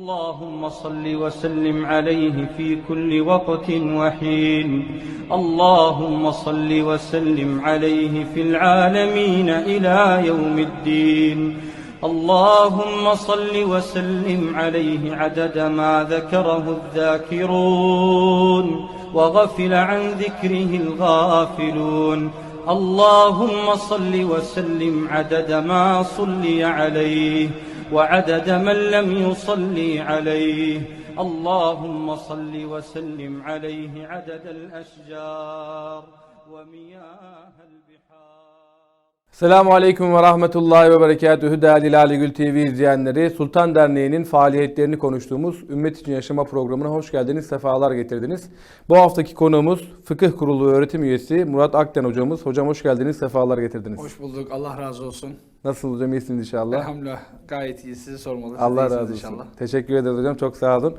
اللهم صل وسلم عليه في كل وقت وحين. اللهم صل وسلم عليه في العالمين إلى يوم الدين. اللهم صل وسلم عليه عدد ما ذكره الذاكرون وغفل عن ذكره الغافلون. اللهم صل وسلم عدد ما صلي عليه. وعدد من لم يصلي عليه. اللهم صل وسلم عليه عدد الأشجار ومياه Selamun Aleyküm ve Rahmetullahi ve Berekatühü değerli Lale Gül TV izleyenleri. Sultan Derneği'nin faaliyetlerini konuştuğumuz Ümmet İçin Yaşama programına hoş geldiniz, sefalar getirdiniz. Bu haftaki konuğumuz Fıkıh Kurulu öğretim üyesi Murat Akten hocamız. Hocam hoş geldiniz, sefalar getirdiniz. Hoş bulduk. Allah razı olsun. Nasılsınız hocam, iyisiniz inşallah. Elhamdülillah gayet iyi. Sizi sormalı. Allah razı olsun. inşallah. Teşekkür ederiz hocam, çok sağ olun.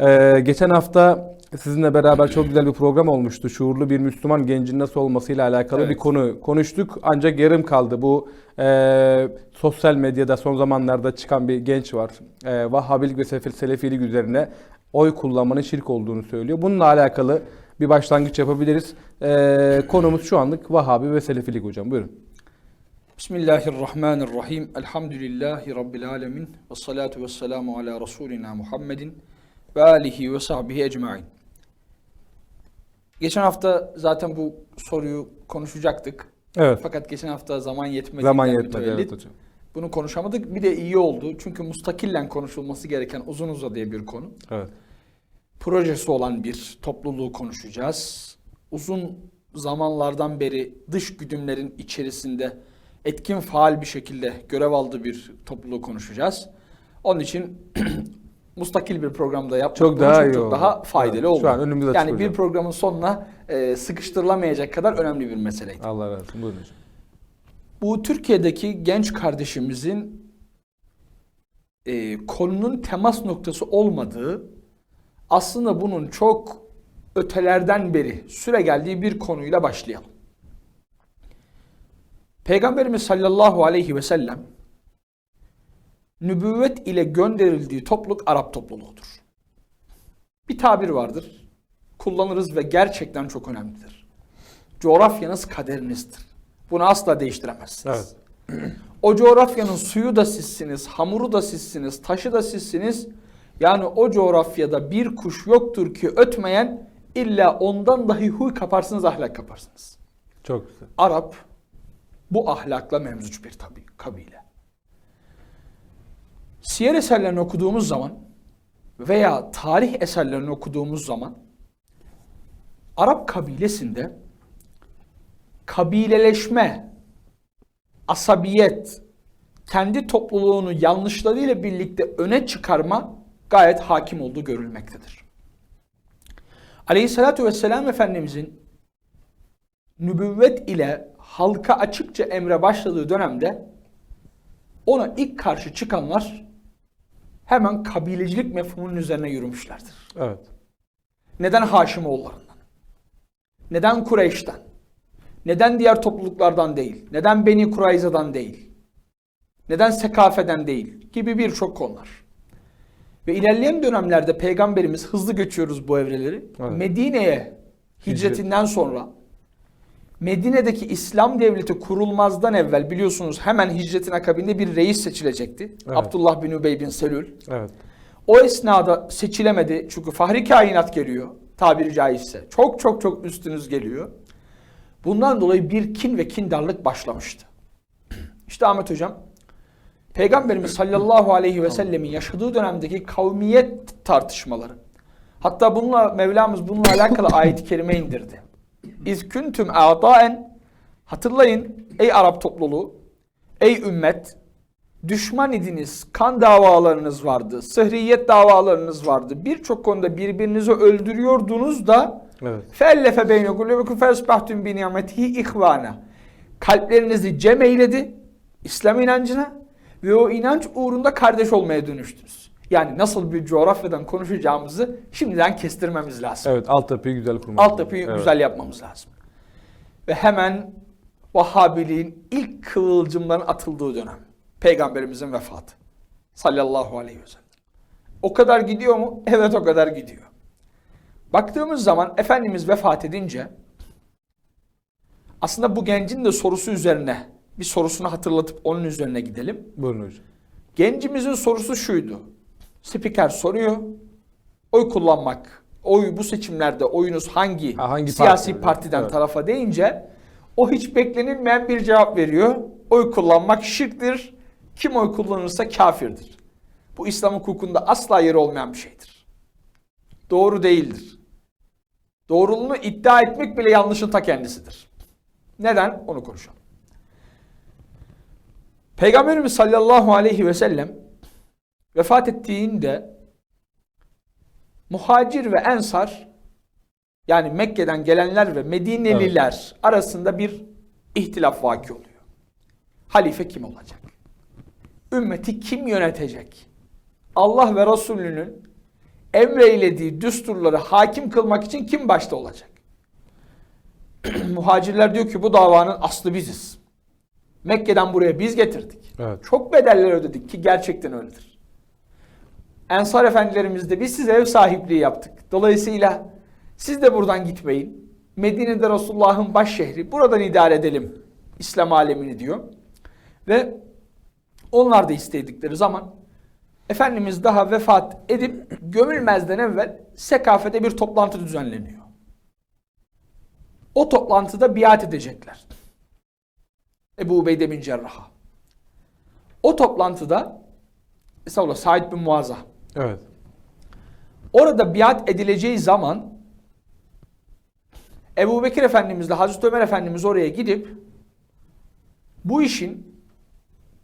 Ee, geçen hafta sizinle beraber çok güzel bir program olmuştu. Şuurlu bir Müslüman gencin nasıl olmasıyla alakalı Evet. bir konu konuştuk. Ancak yarım kaldı. Bu e, sosyal medyada son zamanlarda çıkan bir genç var. E, Vahhabilik ve Selefilik üzerine oy kullanmanın şirk olduğunu söylüyor. Bununla alakalı bir başlangıç yapabiliriz. E, konumuz şu anlık Vahhabi ve Selefilik hocam. Buyurun. Bismillahirrahmanirrahim. Elhamdülillahi Rabbil alemin. Ve salatu ve selamu ala Resulina Muhammedin ve alihi ve sahbihi ecmain. Geçen hafta zaten bu soruyu konuşacaktık. Evet. Fakat geçen hafta zaman yetmedi. Zaman yetmedi evet hocam. Bunu konuşamadık. Bir de iyi oldu. Çünkü mustakillen konuşulması gereken uzun uzadıya bir konu. Evet. projesi olan bir topluluğu konuşacağız. Uzun zamanlardan beri dış güdümlerin içerisinde etkin faal bir şekilde görev aldığı bir topluluğu konuşacağız. Onun için mustakil bir programda yapmak Çok daha çok, iyi çok oldu. daha faydalı Evet, oldu. şu an önümüz açık yani hocam. bir programın sonuna e, sıkıştırılamayacak kadar önemli bir meseleydi. Allah razı olsun. Buyurun hocam. Bu Türkiye'deki genç kardeşimizin e, konunun temas noktası olmadığı, aslında bunun çok ötelerden beri süre geldiği bir konuyla başlayalım. Peygamberimiz sallallahu aleyhi ve sellem nübüvvet ile gönderildiği topluluk Arap topluluğudur. Bir tabir vardır. Kullanırız ve gerçekten çok önemlidir. Coğrafyanız kaderinizdir. Bunu asla değiştiremezsiniz. Evet. O coğrafyanın suyu da sizsiniz, hamuru da sizsiniz, taşı da sizsiniz. Yani o coğrafyada bir kuş yoktur ki ötmeyen illa ondan dahi huy kaparsınız, ahlak kaparsınız. Çok güzel. Arap bu ahlakla memzuç bir tabi, kabile. Siyer eserlerini okuduğumuz zaman veya tarih eserlerini okuduğumuz zaman Arap kabilesinde kabileleşme, asabiyet, kendi topluluğunu yanlışlarıyla birlikte öne çıkarma gayet hakim olduğu görülmektedir. Aleyhissalatü vesselam Efendimizin nübüvvet ile halka açıkça emre başladığı dönemde ona ilk karşı çıkanlar hemen kabilecilik mefhumunun üzerine yürümüşlerdir. Evet. Neden Haşimoğullarından? Neden Kureyş'ten? Neden diğer topluluklardan değil? Neden Beni Kurayza'dan değil? Neden Sekafe'den değil? Gibi birçok konular. Ve ilerleyen dönemlerde Peygamberimiz hızlı geçiyoruz bu evreleri. Evet. Medine'ye hicretinden sonra Medine'deki İslam devleti kurulmazdan evvel biliyorsunuz hemen hicretin akabinde bir reis seçilecekti. Evet. Abdullah bin Übey bin Selül. Evet. O esnada seçilemedi çünkü fahri kainat geliyor tabiri caizse. Çok çok çok üstünüz geliyor. Bundan dolayı bir kin ve kindarlık başlamıştı. İşte Ahmet Hocam, Peygamberimiz sallallahu aleyhi ve sellemin yaşadığı dönemdeki kavmiyet tartışmaları. Hatta bununla Mevlamız bununla alakalı ayet-i kerime indirdi. İz küntüm a'daen hatırlayın ey Arap topluluğu, ey ümmet düşman idiniz, kan davalarınız vardı, sıhriyet davalarınız vardı. Birçok konuda birbirinizi öldürüyordunuz da Evet. fellefe beyne kulubikum fesbahtum bi nimetihi ihvana. Kalplerinizi cem eyledi İslam inancına ve o inanç uğrunda kardeş olmaya dönüştünüz. Yani nasıl bir coğrafyadan konuşacağımızı şimdiden kestirmemiz lazım. Evet. Altyapıyı güzel kurmak. Altyapıyı Evet. güzel yapmamız lazım. Ve hemen Vahhabiliğin ilk kıvılcımların atıldığı dönem. Peygamberimizin vefatı. Sallallahu aleyhi ve sellem. O kadar gidiyor mu? Evet o kadar gidiyor. Baktığımız zaman Efendimiz vefat edince aslında bu gencin de sorusu üzerine bir sorusunu hatırlatıp onun üzerine gidelim. Buyurun hocam. Gencimizin sorusu şuydu. Spiker soruyor. Oy kullanmak. Oy bu seçimlerde oyunuz hangi, Ha, hangi siyasi parti? partiden Evet. tarafa deyince o hiç beklenilmeyen bir cevap veriyor. Oy kullanmak şirktir. Kim oy kullanırsa kafirdir. Bu İslam hukukunda asla yeri olmayan bir şeydir. Doğru değildir. Doğruluğunu iddia etmek bile yanlışın ta kendisidir. Neden? Onu konuşalım. Peygamberimiz sallallahu aleyhi ve sellem vefat ettiğinde muhacir ve ensar yani Mekke'den gelenler ve Medineliler arasında bir ihtilaf vaki oluyor. Halife kim olacak? Ümmeti kim yönetecek? Allah ve Resulünün emreylediği düsturları hakim kılmak için kim başta olacak? Muhacirler diyor ki bu davanın aslı biziz. Mekke'den buraya biz getirdik. Evet. Çok bedeller ödedik ki gerçekten öyledir. Ensar efendilerimiz de biz size ev sahipliği yaptık. Dolayısıyla siz de buradan gitmeyin. Medine'de Resulullah'ın baş şehri. Buradan idare edelim İslam alemini diyor. Ve onlar da istedikleri zaman Efendimiz daha vefat edip gömülmezden evvel Sekafe'de bir toplantı düzenleniyor. O toplantıda biat edecekler. Ebu Ubeyde bin Cerrah'a. O toplantıda Estağfurullah Said bin Muaz'a. Evet. Orada biat edileceği zaman Ebu Bekir Efendimizle Hazreti Ömer Efendimiz oraya gidip bu işin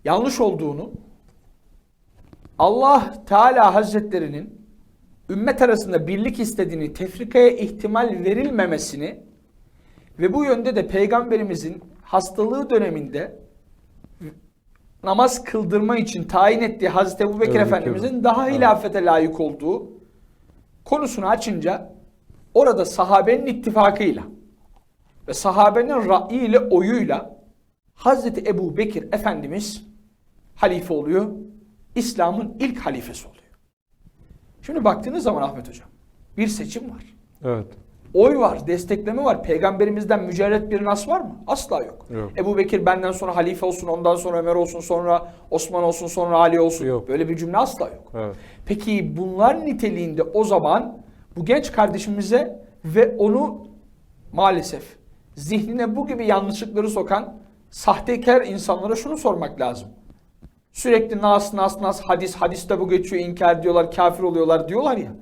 yanlış olduğunu Allah Teala Hazretlerinin ümmet arasında birlik istediğini, tefrikaya ihtimal verilmemesini ve bu yönde de Peygamberimizin hastalığı döneminde namaz kıldırma için tayin ettiği Hazreti Ebu Bekir Bekir. Efendimizin daha hilafete layık olduğu konusunu açınca orada sahabenin ittifakıyla ve sahabenin ra'yiyle oyuyla Hazreti Ebu Bekir Efendimiz halife oluyor. İslam'ın ilk halifesi oluyor. Şimdi baktığınız zaman Ahmet Hocam bir seçim var. Evet. Oy var, destekleme var. Peygamberimizden mücerret bir nas var mı? Asla yok. Yok. Ebu Bekir benden sonra halife olsun, ondan sonra Ömer olsun, sonra Osman olsun, sonra Ali olsun. Yok. Böyle bir cümle asla yok. Evet. Peki bunlar niteliğinde o zaman bu genç kardeşimize ve onu maalesef zihnine bu gibi yanlışlıkları sokan sahtekar insanlara şunu sormak lazım. Sürekli nas nas nas hadis hadiste bu geçiyor inkar diyorlar kafir oluyorlar diyorlar ya.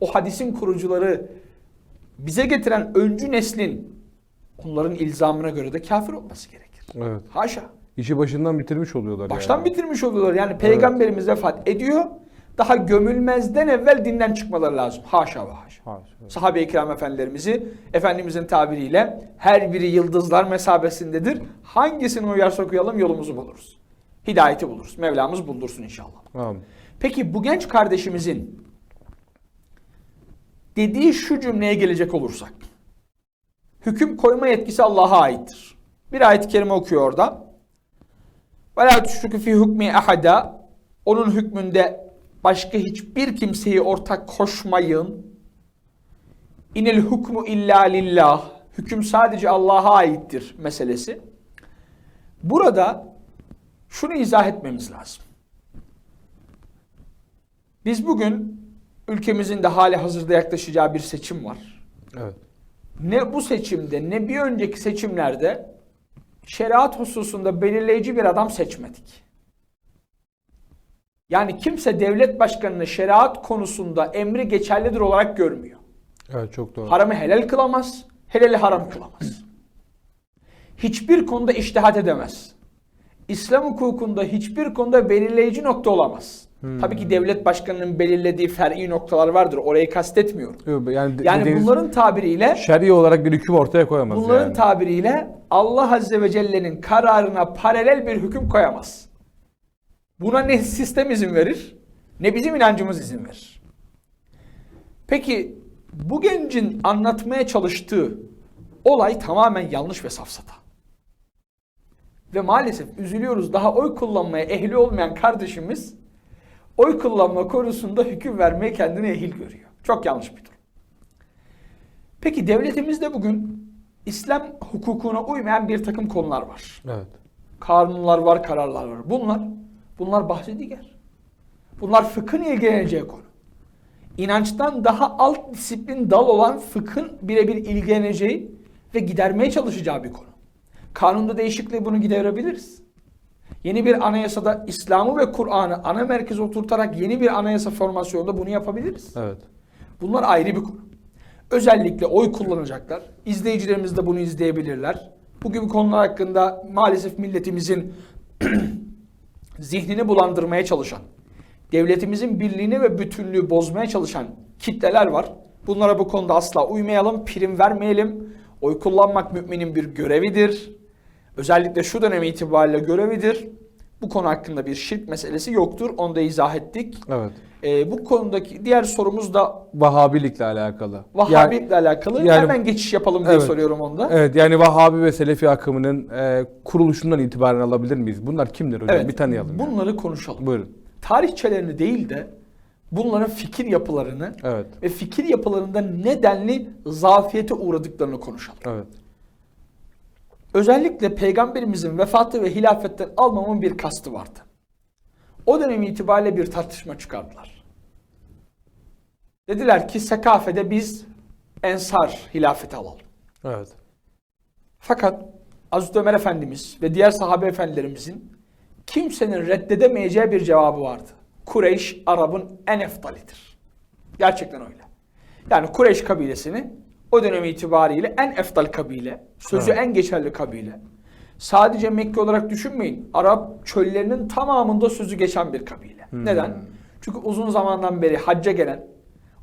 O hadisin kurucuları bize getiren öncü neslin onların ilzamına göre de kafir olması gerekir. Evet. Haşa. İşi başından bitirmiş oluyorlar Baştan yani. bitirmiş oluyorlar. Yani peygamberimiz vefat ediyor. Daha gömülmezden evvel dinden çıkmaları lazım. Haşa ve haşa. Ha, evet. Sahabe-i kiram efendilerimizi Efendimizin tabiriyle her biri yıldızlar mesabesindedir. Hangisini uyarsa okuyalım yolumuzu buluruz. Hidayeti buluruz. Mevlamız buldursun inşallah. Tamam. Peki bu genç kardeşimizin dediği şu cümleye gelecek olursak. Hüküm koyma yetkisi Allah'a aittir. Bir ayet-i kerime okuyor orada. La tüşrikü fi hukmi ahada. Onun hükmünde başka hiçbir kimseyi ortak koşmayın. İnel hukmu illa lillah. Hüküm sadece Allah'a aittir meselesi. Burada şunu izah etmemiz lazım. Biz bugün ülkemizin de hali hazırda yaklaşacağı bir seçim var. Evet. Ne bu seçimde ne bir önceki seçimlerde şeriat hususunda belirleyici bir adam seçmedik. Yani kimse devlet başkanını şeriat konusunda emri geçerlidir olarak görmüyor. Evet çok doğru. Haramı helal kılamaz, helali haram kılamaz. Hiçbir konuda iştihat edemez. İslam hukukunda hiçbir konuda belirleyici nokta olamaz. Tabii ki devlet başkanının belirlediği fer'i noktalar vardır. Orayı kastetmiyorum. Yok, Yani, Yani bunların tabiriyle şer'i olarak bir hüküm ortaya koyamaz bunların yani. tabiriyle Allah Azze ve Celle'nin kararına paralel bir hüküm koyamaz. Buna ne sistem izin verir ne bizim inancımız izin verir. Peki bu gencin anlatmaya çalıştığı olay tamamen yanlış ve safsata. Ve maalesef üzülüyoruz daha oy kullanmaya ehli olmayan kardeşimiz oy kullanma konusunda hüküm vermeye kendini ehil görüyor. Çok yanlış bir durum. Peki devletimizde bugün İslam hukukuna uymayan bir takım konular var. Evet. Kanunlar var, kararlar var. Bunlar, bunlar bahsi diğer. Bunlar fıkhın ilgileneceği konu. İnançtan daha alt disiplin dal olan fıkhın birebir ilgileneceği ve gidermeye çalışacağı bir konu. Kanunda değişikliği bunu giderebiliriz. Yeni bir anayasada İslam'ı ve Kur'an'ı ana merkeze oturtarak yeni bir anayasa formasyonunda bunu yapabiliriz. Evet. Bunlar ayrı bir konu. Özellikle oy kullanacaklar. İzleyicilerimiz de bunu izleyebilirler. Bu gibi konular hakkında maalesef milletimizin zihnini bulandırmaya çalışan, devletimizin birliğini ve bütünlüğü bozmaya çalışan kitleler var. Bunlara bu konuda asla uymayalım, prim vermeyelim. Oy kullanmak müminin bir görevidir. Özellikle şu dönem itibariyle görevidir. Bu konu hakkında bir şirk meselesi yoktur. Onu da izah ettik. Evet. Ee, bu konudaki diğer sorumuz da Vahabilikle alakalı. Vahhabilikle alakalı. yani- Hemen geçiş yapalım diye Evet. soruyorum onda. Evet yani Vahabi ve Selefi akımının e, kuruluşundan itibaren alabilir miyiz? Bunlar kimdir hocam? Evet, Bir tanıyalım. yani. Bunları konuşalım. Buyurun. Tarihçelerini değil de bunların fikir yapılarını Evet. ve fikir yapılarında nedenli zafiyete uğradıklarını konuşalım. Evet. Özellikle peygamberimizin vefatı ve hilafetten almamın bir kastı vardı. O dönem itibariyle bir tartışma çıkardılar. Dediler ki sekafede biz ensar hilafeti alalım. Evet. Fakat Hazreti Ömer Efendimiz ve diğer sahabe efendilerimizin kimsenin reddedemeyeceği bir cevabı vardı. Kureyş Arap'ın en eftalidir. Gerçekten öyle. Yani Kureyş kabilesini o dönem itibariyle en eftal kabile, sözü Evet. en geçerli kabile. Sadece Mekke olarak düşünmeyin. Arap çöllerinin tamamında sözü geçen bir kabile. Neden? Çünkü uzun zamandan beri hacca gelen,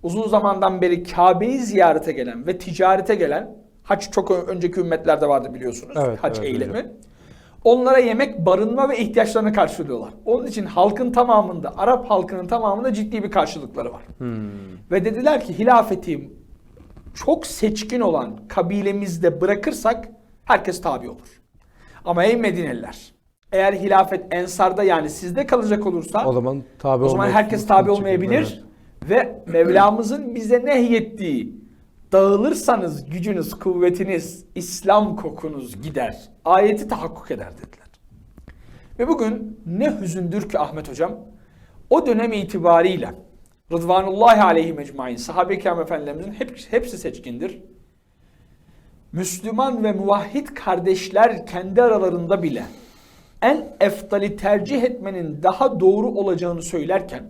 uzun zamandan beri Kabe'yi ziyarete gelen ve ticarete gelen, hac çok önceki ümmetlerde vardı biliyorsunuz, Evet, hac evet, eylemi. hocam. Onlara yemek, barınma ve ihtiyaçlarını karşılıyorlar. Onun için halkın tamamında, Arap halkının tamamında ciddi bir karşılıkları var. Ve dediler ki hilafeti çok seçkin olan kabilemizde bırakırsak herkes tabi olur. Ama ey Medineliler, eğer hilafet ensarda yani sizde kalacak olursa O zaman tabi o zaman herkes tabi olmayabilir Evet. ve Mevlamızın bize nehyettiği dağılırsanız gücünüz, kuvvetiniz, İslam kokunuz gider. Ayeti tahakkuk eder dediler. Ve bugün ne hüzündür ki Ahmet Hocam o dönem itibariyle Rıdvanullahi aleyhi mecmain sahabe-i kiram efendilerimizin hep, hepsi seçkindir. Müslüman ve muvahhid kardeşler kendi aralarında bile en eftali tercih etmenin daha doğru olacağını söylerken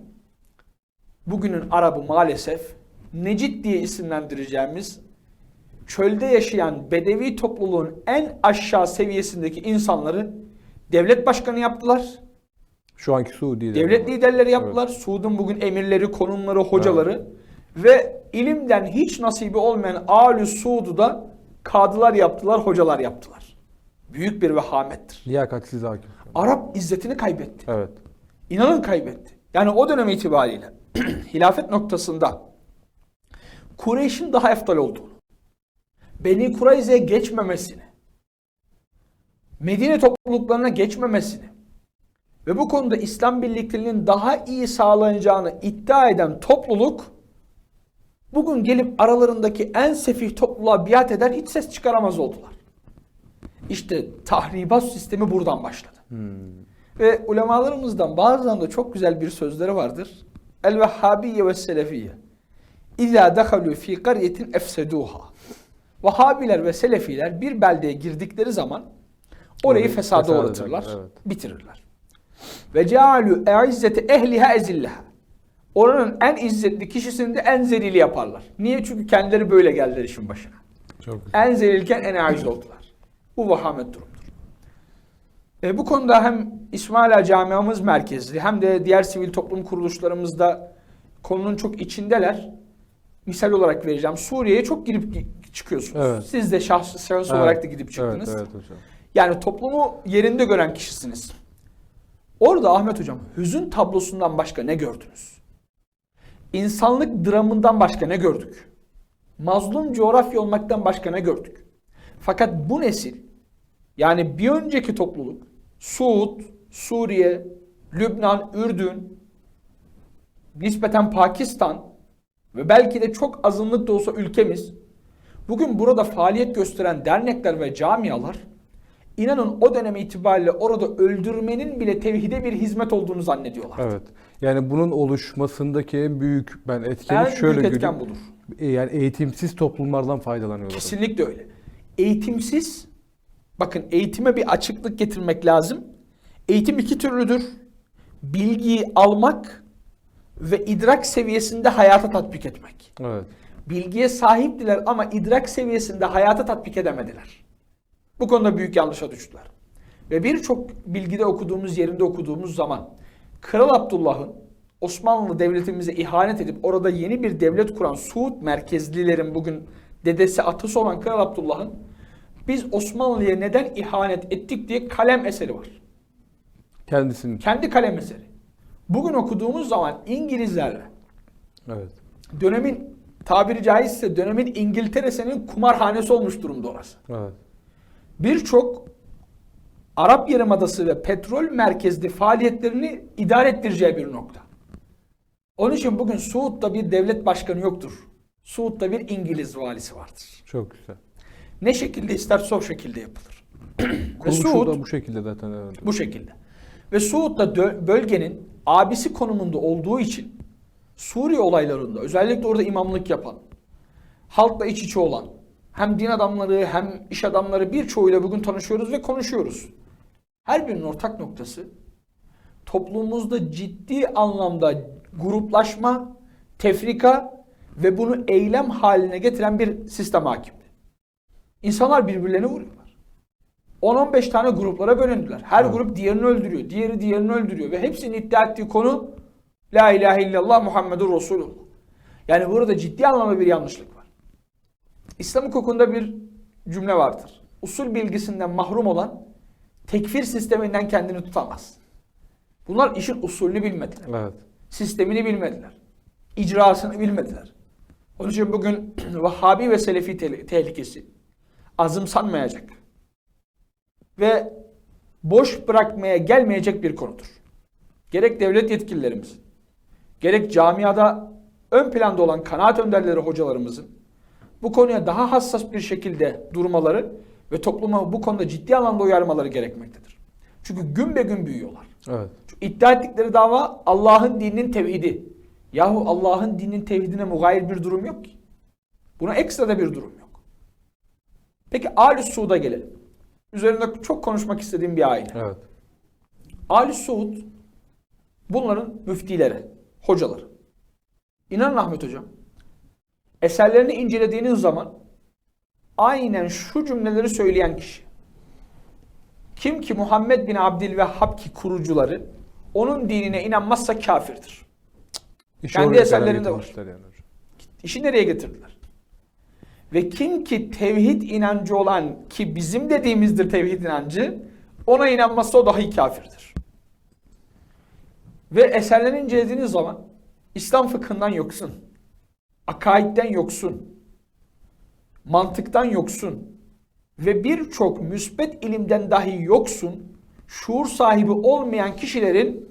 bugünün Arabı maalesef Necid diye isimlendireceğimiz çölde yaşayan bedevi topluluğun en aşağı seviyesindeki insanları devlet başkanı yaptılar. Şu anki Suudi. Devlet liderleri yaptılar. Suud'un bugün emirleri, konumları, hocaları ve ilimden hiç nasibi olmayan Alü Suud'u da kadılar yaptılar, hocalar yaptılar. Büyük bir vehamettir. Liyakatsiz hakim. Arap izzetini kaybetti. Evet. İnanın kaybetti. Yani o dönem itibariyle hilafet noktasında Kureyş'in daha eftal olduğunu, Beni Kureyze'ye geçmemesini, Medine topluluklarına geçmemesini ve bu konuda İslam birlikteliğinin daha iyi sağlanacağını iddia eden topluluk bugün gelip aralarındaki en sefih topluluğa biat eder hiç ses çıkaramaz oldular. İşte tahribat sistemi buradan başladı. Ve ulemalarımızdan bazılarında çok güzel bir sözleri vardır. El Vehhabiyye ve Selefiye. İzâ dehalû fî qaryetin efsedûhâ. Vahhabiler ve Selefiler bir beldeye girdikleri zaman orayı fesada uğratırlar, evet. bitirirler. Ve cealû e'izzete ehliha ezilleha. Oranın en izzetli kişisini de en zelili yaparlar. Niye? Çünkü kendileri böyle geldiler işin başına. Çok güzel. En zelilken en aciz oldular. Bu vahamet durumdur. E, bu konuda hem İsmaila Camiamız merkezli hem de diğer sivil toplum kuruluşlarımızda konunun çok içindeler. Misal olarak vereceğim. Suriye'ye çok girip gi- çıkıyorsunuz. Evet. Siz de şahs, şahıs Evet. olarak da gidip çıktınız. Evet, evet hocam. Yani toplumu yerinde gören kişisiniz. Orada Ahmet Hocam hüzün tablosundan başka ne gördünüz? İnsanlık dramından başka ne gördük? Mazlum coğrafya olmaktan başka ne gördük? Fakat bu nesil yani bir önceki topluluk Suud, Suriye, Lübnan, Ürdün nispeten Pakistan ve belki de çok azınlık da olsa ülkemiz bugün burada faaliyet gösteren dernekler ve camialar inanın o dönem itibariyle orada öldürmenin bile tevhide bir hizmet olduğunu zannediyorlar. Evet. Yani bunun oluşmasındaki en büyük ben etkeni En şöyle büyük etken budur. E, Yani eğitimsiz toplumlardan faydalanıyorlar. Kesinlikle öyle. Eğitimsiz, bakın eğitime bir açıklık getirmek lazım. Eğitim iki türlüdür. Bilgiyi almak ve idrak seviyesinde hayata tatbik etmek. Evet. Bilgiye sahiptiler ama idrak seviyesinde hayata tatbik edemediler. Bu konuda büyük yanlışa düştüler. Ve birçok bilgide okuduğumuz, yerinde okuduğumuz zaman Kral Abdullah'ın Osmanlı devletimize ihanet edip orada yeni bir devlet kuran Suud merkezlilerin bugün dedesi atası olan Kral Abdullah'ın biz Osmanlı'ya neden ihanet ettik diye kalem eseri var. Kendisinin. Kendi kalem eseri. Bugün okuduğumuz zaman İngilizlerle Evet. dönemin tabiri caizse dönemin İngiltere'sinin kumarhanesi olmuş durumda orası. Evet. Birçok Arap Yarımadası ve petrol merkezli faaliyetlerini idare ettireceği bir nokta. Onun için bugün Suud'da bir devlet başkanı yoktur. Suud'da bir İngiliz valisi vardır. Çok güzel. Ne şekilde isterse o şekilde yapılır. ve Suud da bu şekilde zaten. Evet. bu şekilde. Ve Suud da bölgenin abisi konumunda olduğu için Suriye olaylarında özellikle orada imamlık yapan, halkla iç içe olan, hem din adamları hem iş adamları birçoğuyla bugün tanışıyoruz ve konuşuyoruz. Her birinin ortak noktası toplumumuzda ciddi anlamda gruplaşma, tefrika ve bunu eylem haline getiren bir sistem hakimdi. İnsanlar birbirlerini vuruyorlar. 10-15 tane gruplara bölündüler. Her Evet. grup diğerini öldürüyor. Diğeri diğerini öldürüyor. Ve hepsinin iddia ettiği konu La ilahe illallah Muhammedur Resulullah. Yani burada ciddi anlamda bir yanlışlık. İslam hukukunda bir cümle vardır. Usul bilgisinden mahrum olan tekfir sisteminden kendini tutamaz. Bunlar işin usulünü bilmediler. Evet. Sistemini bilmediler. İcrasını bilmediler. Onun için bugün Vahhabi ve Selefi te- tehlikesi azımsanmayacak ve boş bırakmaya gelmeyecek bir konudur. Gerek devlet yetkililerimiz, gerek camiada ön planda olan kanaat önderleri hocalarımızın bu konuya daha hassas bir şekilde durmaları ve topluma bu konuda ciddi anlamda uyarmaları gerekmektedir. Çünkü gün be gün büyüyorlar. Evet. Çünkü iddia ettikleri dava Allah'ın dininin tevhidi. Yahu Allah'ın dininin tevhidine mugayir bir durum yok ki. Buna ekstra da bir durum yok. Peki Al-i Suud'a gelelim. Üzerinde çok konuşmak istediğim bir aile. Evet. Ali Suud bunların müftileri, hocaları. İnanın Ahmet Hocam, eserlerini incelediğiniz zaman aynen şu cümleleri söyleyen kişi. Kim ki Muhammed bin Abdülvehhab ki kurucuları onun dinine inanmazsa kafirdir. İşi Kendi eserlerinde var. yani. İşi nereye getirdiler? Ve kim ki tevhid inancı olan ki bizim dediğimizdir tevhid inancı ona inanmazsa o dahi kafirdir. Ve eserlerini incelediğiniz zaman İslam fıkhından yoksun. Akaidden yoksun. Mantıktan yoksun. Ve birçok müsbet ilimden dahi yoksun. Şuur sahibi olmayan kişilerin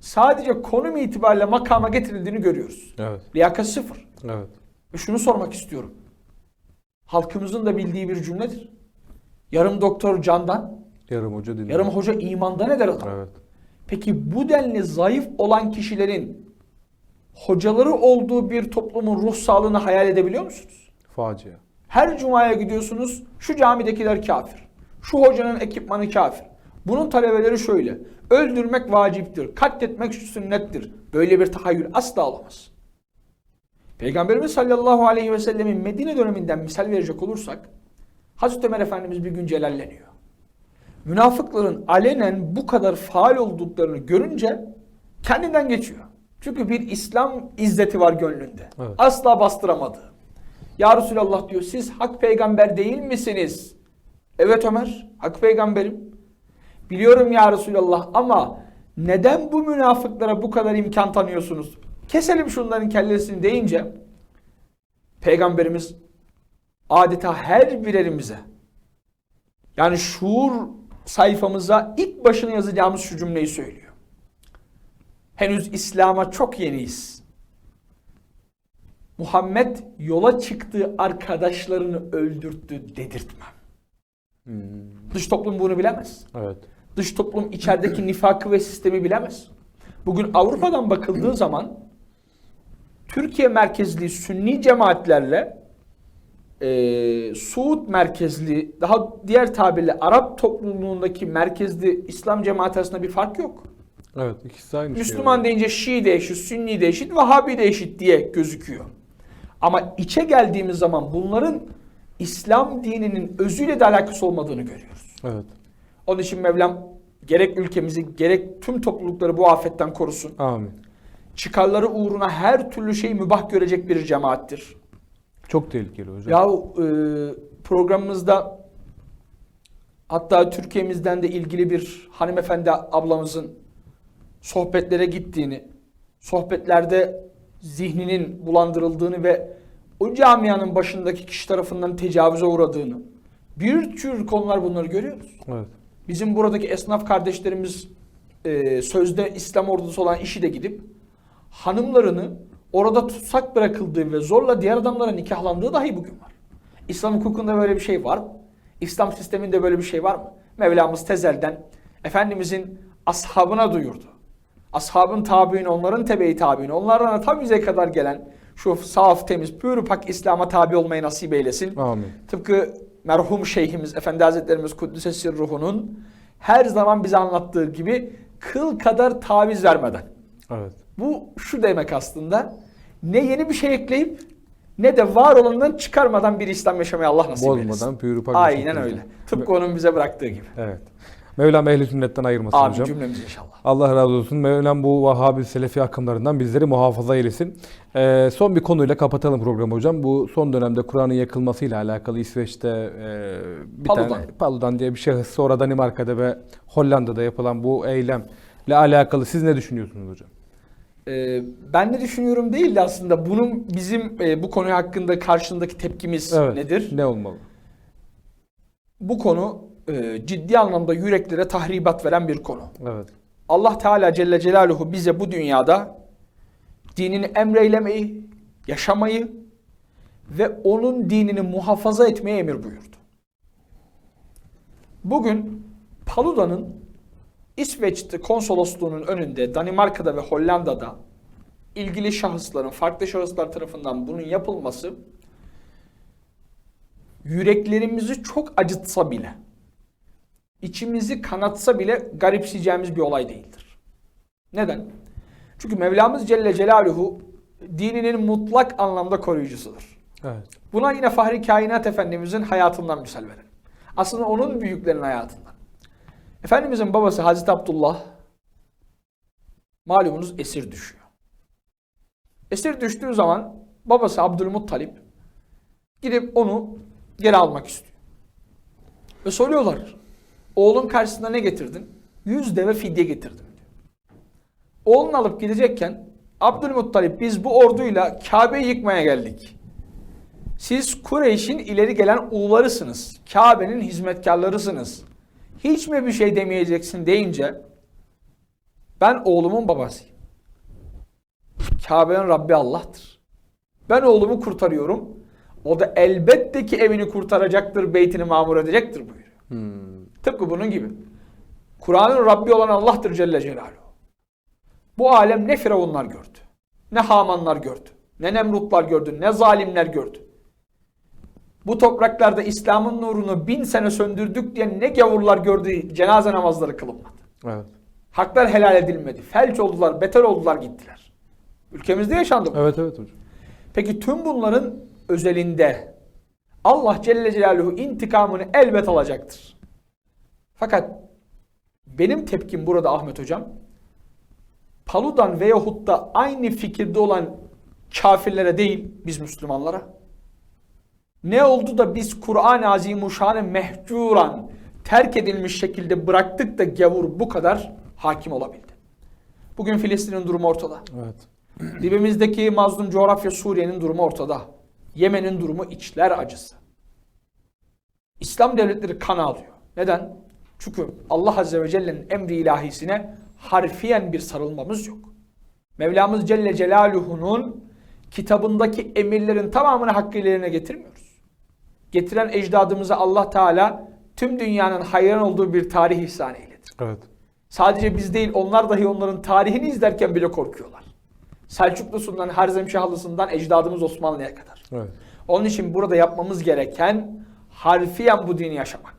sadece konum itibariyle makama getirildiğini görüyoruz. Evet. Liyakat sıfır. Evet. Ve şunu sormak istiyorum. Halkımızın da bildiği bir cümledir. Yarım doktor candan, Yarım hoca dinliyor. yarım hoca imandan eder adam. Evet. Peki bu denli zayıf olan kişilerin hocaları olduğu bir toplumun ruh sağlığını hayal edebiliyor musunuz? Facia. Her cumaya gidiyorsunuz, şu camidekiler kafir. Şu hocanın ekipmanı kafir. Bunun talebeleri şöyle. Öldürmek vaciptir, katletmek sünnettir. Böyle bir tahayyül asla olamaz. Peygamberimiz sallallahu aleyhi ve sellemin Medine döneminden misal verecek olursak, Hazreti Ömer Efendimiz bir gün celalleniyor. Münafıkların alenen bu kadar faal olduklarını görünce kendinden geçiyor. Çünkü bir İslam izzeti var gönlünde. Evet. Asla bastıramadı. Ya Resulallah diyor siz hak peygamber değil misiniz? Evet Ömer hak peygamberim. Biliyorum ya Resulallah ama neden bu münafıklara bu kadar imkan tanıyorsunuz? Keselim şunların kellesini deyince peygamberimiz adeta her birerimize yani şuur sayfamıza ilk başına yazacağımız şu cümleyi söylüyor. Henüz İslam'a çok yeniyiz. Muhammed yola çıktığı arkadaşlarını öldürttü dedirtmem. Dış toplum bunu bilemez. Evet. Dış toplum içerideki nifakı ve sistemi bilemez. Bugün Avrupa'dan bakıldığı zaman Türkiye merkezli Sünni cemaatlerle e, Suud merkezli daha diğer tabirle Arap topluluğundaki merkezli İslam cemaati arasında bir fark yok. Evet. ikisi aynı Müslüman şey. deyince Şii de eşit, Sünni de eşit, Vahabi de eşit diye gözüküyor. Ama içe geldiğimiz zaman bunların İslam dininin özüyle de alakası olmadığını görüyoruz. Evet. Onun için Mevlam gerek ülkemizi gerek tüm toplulukları bu afetten korusun. Amin. Çıkarları uğruna her türlü şeyi mübah görecek bir cemaattir. Çok tehlikeli hocam. Ya e, programımızda hatta Türkiye'mizden de ilgili bir hanımefendi ablamızın sohbetlere gittiğini, sohbetlerde zihninin bulandırıldığını ve o camianın başındaki kişi tarafından tecavüze uğradığını, bir tür konular bunları görüyoruz. Evet. Bizim buradaki esnaf kardeşlerimiz e, sözde İslam ordusu olan işi de gidip hanımlarını orada tutsak bırakıldığı ve zorla diğer adamlara nikahlandığı dahi bugün var. İslam hukukunda böyle bir şey var mı? İslam sisteminde böyle bir şey var mı? Mevlamız tezelden Efendimizin ashabına duyurdu. Ashabın tabiini, onların tebe-i tabiini, onlardan tam bize kadar gelen şu saf, temiz, pür pak İslam'a tabi olmayı nasip eylesin. Amin. Tıpkı merhum şeyhimiz Efendi Hazretlerimiz Kuddüs'e ruhunun her zaman bize anlattığı gibi kıl kadar taviz vermeden. Evet. Bu şu demek aslında ne yeni bir şey ekleyip ne de var olanından çıkarmadan bir İslam yaşamayı Allah nasip eylesin. Bozmadan pürü Aynen öyle. Tıpkı onun bize bıraktığı gibi. Evet. Mevlam ehli sünnetten ayırmasın Amin hocam. cümlemiz inşallah. Allah razı olsun. Mevlam bu Vahabi Selefi akımlarından bizleri muhafaza eylesin. Ee, son bir konuyla kapatalım programı hocam. Bu son dönemde Kur'an'ın yakılmasıyla alakalı İsveç'te e, bir Paludan. tane Paludan diye bir şahıs sonra Danimarka'da ve Hollanda'da yapılan bu eylemle alakalı siz ne düşünüyorsunuz hocam? Ee, ben ne düşünüyorum değil de aslında bunun bizim e, bu konu hakkında karşındaki tepkimiz nedir? Ne olmalı? Bu konu e, ciddi anlamda yüreklere tahribat veren bir konu. Evet. Allah Teala Celle Celaluhu bize bu dünyada dinini emreylemeyi, yaşamayı ve onun dinini muhafaza etmeye emir buyurdu. Bugün Paluda'nın İsveç'te konsolosluğunun önünde Danimarka'da ve Hollanda'da ilgili şahısların, farklı şahıslar tarafından bunun yapılması yüreklerimizi çok acıtsa bile, içimizi kanatsa bile garipseyeceğimiz bir olay değildir. Neden? Çünkü Mevlamız Celle Celaluhu dininin mutlak anlamda koruyucusudur. Evet. Buna yine Fahri Kainat Efendimizin hayatından misal verelim. Aslında onun büyüklerin hayatından. Efendimizin babası Hazreti Abdullah malumunuz esir düşüyor. Esir düştüğü zaman babası Abdülmuttalip gidip onu geri almak istiyor. Ve soruyorlar. Oğlun karşısında ne getirdin? Yüz deve fidye getirdim diyor. Oğlunu alıp gidecekken Abdülmuttalip biz bu orduyla Kabe'yi yıkmaya geldik. Siz Kureyş'in ileri gelen ulularısınız. Kabe'nin hizmetkarlarısınız. Hiç mi bir şey demeyeceksin deyince ben oğlumun babasıyım. Kabe'nin Rabbi Allah'tır. Ben oğlumu kurtarıyorum. O da elbette ki evini kurtaracaktır, beytini mamur edecektir buyuruyor. Tıpkı bunun gibi. Kur'an'ın Rabbi olan Allah'tır Celle Celaluhu. Bu alem ne firavunlar gördü, ne hamanlar gördü, ne nemrutlar gördü, ne zalimler gördü. Bu topraklarda İslam'ın nurunu bin sene söndürdük diye ne gavurlar gördü, cenaze namazları kılınmadı. Evet. Haklar helal edilmedi. Felç oldular, beter oldular gittiler. Ülkemizde yaşandı bu. Evet evet hocam. Peki tüm bunların özelinde Allah Celle Celaluhu intikamını elbet alacaktır. Fakat benim tepkim burada Ahmet Hocam, Paludan veyahut da aynı fikirde olan kafirlere değil, biz Müslümanlara. Ne oldu da biz Kur'an-ı Azimuşşan'ı mehcuran, terk edilmiş şekilde bıraktık da gavur bu kadar hakim olabildi. Bugün Filistin'in durumu ortada. Evet. Dibimizdeki mazlum coğrafya Suriye'nin durumu ortada. Yemen'in durumu içler acısı. İslam devletleri kan alıyor. Neden? Çünkü Allah Azze ve Celle'nin emri ilahisine harfiyen bir sarılmamız yok. Mevlamız Celle Celaluhu'nun kitabındaki emirlerin tamamını hakkıyla yerine getirmiyoruz. Getiren ecdadımıza Allah Teala tüm dünyanın hayran olduğu bir tarih ihsan eyledi. Evet. Sadece biz değil onlar dahi onların tarihini izlerken bile korkuyorlar. Selçuklusundan, Harzemşahlısından ecdadımız Osmanlı'ya kadar. Evet. Onun için burada yapmamız gereken harfiyen bu dini yaşamak.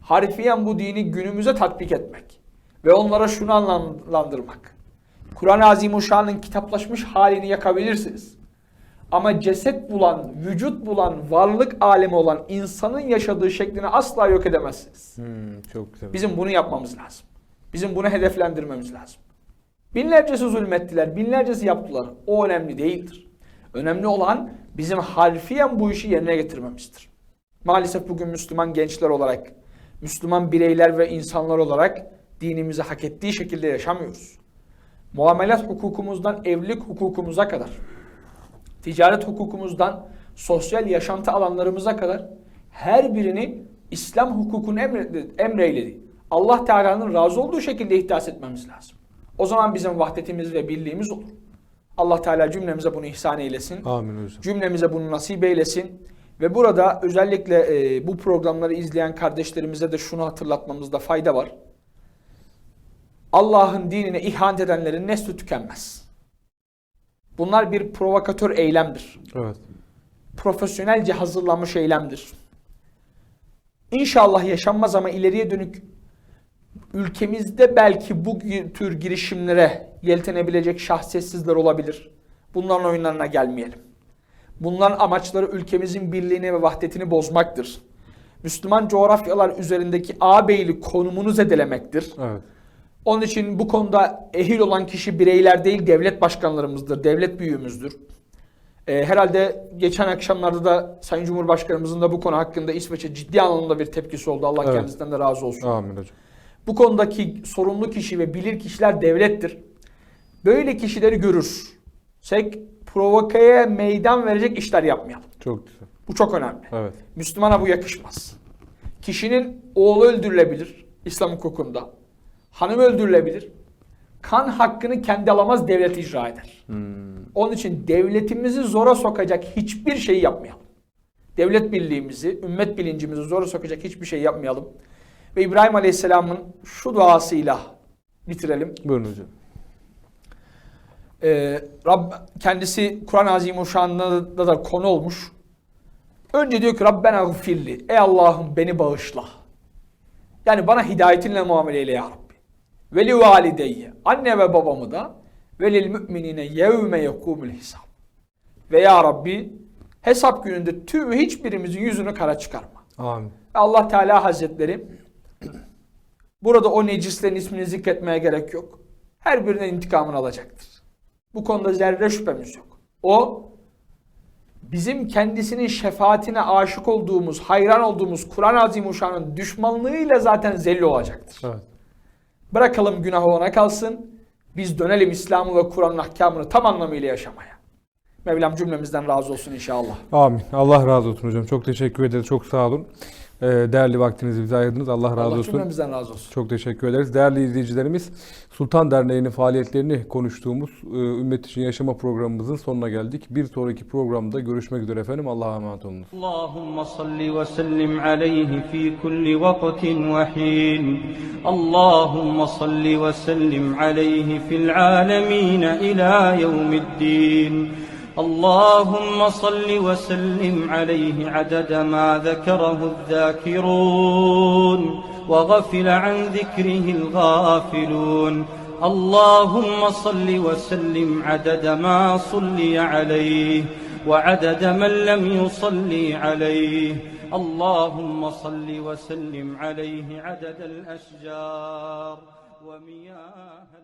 Harfiyen bu dini günümüze tatbik etmek. Ve onlara şunu anlamlandırmak. Kur'an-ı Azimuşşan'ın kitaplaşmış halini yakabilirsiniz. Ama ceset bulan, vücut bulan, varlık alemi olan insanın yaşadığı şeklini asla yok edemezsiniz. Hmm, çok güzel. Bizim bunu yapmamız lazım. Bizim bunu hedeflendirmemiz lazım. Binlercesi zulmettiler, binlercesi yaptılar. O önemli değildir. Önemli olan bizim harfiyen bu işi yerine getirmemizdir. Maalesef bugün Müslüman gençler olarak, Müslüman bireyler ve insanlar olarak dinimizi hak ettiği şekilde yaşamıyoruz. Muamelat hukukumuzdan evlilik hukukumuza kadar, ticaret hukukumuzdan sosyal yaşantı alanlarımıza kadar her birini İslam hukukunun emre- emreyledi. Allah Teala'nın razı olduğu şekilde ihdas etmemiz lazım. O zaman bizim vahdetimiz ve birliğimiz olur. Allah Teala cümlemize bunu ihsan eylesin. Amin hocam. Cümlemize bunu nasip eylesin. Ve burada özellikle e, bu programları izleyen kardeşlerimize de şunu hatırlatmamızda fayda var. Allah'ın dinine ihanet edenlerin nesli tükenmez. Bunlar bir provokatör eylemdir. Evet. Profesyonelce hazırlanmış eylemdir. İnşallah yaşanmaz ama ileriye dönük ülkemizde belki bu tür girişimlere yeltenebilecek şahsiyetsizler olabilir. Bunların oyunlarına gelmeyelim. Bunların amaçları ülkemizin birliğini ve vahdetini bozmaktır. Müslüman coğrafyalar üzerindeki ağabeylik konumunu zedelemektir. Evet. Onun için bu konuda ehil olan kişi bireyler değil devlet başkanlarımızdır, devlet büyüğümüzdür. Ee, herhalde geçen akşamlarda da Sayın Cumhurbaşkanımızın da bu konu hakkında İsveç'e ciddi anlamda bir tepkisi oldu. Allah Evet. kendisinden de razı olsun. Amin hocam. Bu konudaki sorumlu kişi ve bilir kişiler devlettir. Böyle kişileri görürsek provokaya meydan verecek işler yapmayalım. Çok güzel. Bu çok önemli. Evet. Müslümana bu yakışmaz. Kişinin oğlu öldürülebilir İslam hukukunda. Hanım öldürülebilir. Kan hakkını kendi alamaz devlet icra eder. Onun için devletimizi zora sokacak hiçbir şey yapmayalım. Devlet birliğimizi, ümmet bilincimizi zora sokacak hiçbir şey yapmayalım. Ve İbrahim Aleyhisselam'ın şu duasıyla bitirelim. Buyurun hocam. Ee, Rab kendisi Kur'an-ı Azimuşşan'da da konu olmuş. Önce diyor ki Rabbena gfirli. Ey Allah'ım beni bağışla. Yani bana hidayetinle muamele eyle ya Rabbi. Ve li valideyye. Anne ve babamı da ve lil müminine yevme yekumul hisab. Ve ya Rabbi hesap gününde tüm hiçbirimizin yüzünü kara çıkarma. Amin. Allah Teala Hazretleri burada o necislerin ismini zikretmeye gerek yok. Her birinin intikamını alacaktır. Bu konuda zerre şüphemiz yok. O bizim kendisinin şefaatine aşık olduğumuz, hayran olduğumuz Kur'an-ı Azimuşşan'ın düşmanlığıyla zaten zelli olacaktır. Evet. Bırakalım günahı ona kalsın. Biz dönelim İslam'ı ve Kur'an'ın ahkamını tam anlamıyla yaşamaya. Mevlam cümlemizden razı olsun inşallah. Amin. Allah razı olsun hocam. Çok teşekkür ederiz. Çok sağ olun. Ee, değerli vaktinizi bize ayırdınız. Allah razı Allah olsun. cümlemizden razı olsun. Çok teşekkür ederiz. Değerli izleyicilerimiz Sultan Derneği'nin faaliyetlerini konuştuğumuz e, Ümmet İçin Yaşama programımızın sonuna geldik. Bir sonraki programda görüşmek üzere efendim. Allah'a emanet olunuz. Allahümme salli ve sellim aleyhi fi kulli vaktin ve hin. Allahümme salli ve sellim aleyhi fil alemin ila yevmiddin. اللهم صل وسلم عليه عدد ما ذكره الذاكرون وغفل عن ذكره الغافلون. اللهم صل وسلم عدد ما صلي عليه وعدد من لم يصلي عليه. اللهم صل وسلم عليه عدد الأشجار ومياه